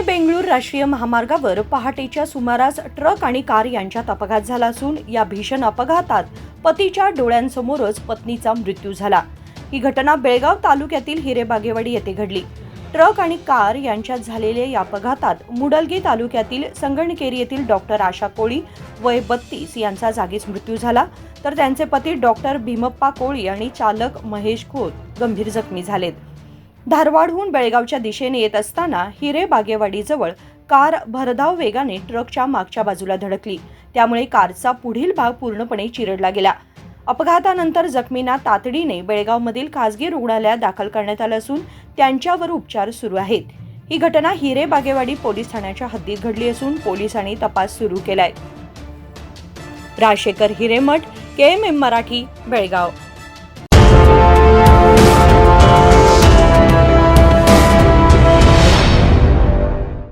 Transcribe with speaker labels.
Speaker 1: राष्ट्रीय महामार्गावर पहाटेच्या सुमारास ट्रक आणि कार यांच्यात अपघात झाला असून या भीषण अपघातात पतीच्या डोळ्यांसमोरच पत्नीचा मृत्यू झाला. ही घटना बेळगाव तालुक्यातील हिरेबागेवाडी येथे घडली. ट्रक आणि कार यांच्यात झालेल्या या अपघातात मुडलगी तालुक्यातील संगणकेरी येथील डॉक्टर आशा कोळी वय बत्तीस यांचा जागीच मृत्यू झाला. तर त्यांचे पती डॉक्टर भीमप्पा कोळी आणि चालक महेश खोत गंभीर जखमी झालेत. धारवाडहून बेळगावच्या दिशेने येत असताना हिरे बागेवाडीजवळ कार भरधाव वेगाने ट्रकच्या मागच्या बाजूला धडकली. त्यामुळे कारचा पुढील भाग पूर्णपणे चिरडला गेला. अपघातानंतर जखमींना तातडीने बेळगावमधील खासगी रुग्णालयात दाखल करण्यात आलं असून त्यांच्यावर उपचार सुरू आहेत. ही घटना हिरे बागेवाडी पोलीस ठाण्याच्या हद्दीत घडली असून पोलिसांनी तपास सुरू केलाय. Rajshekhar Hiremath K M M Marathi Belgaum.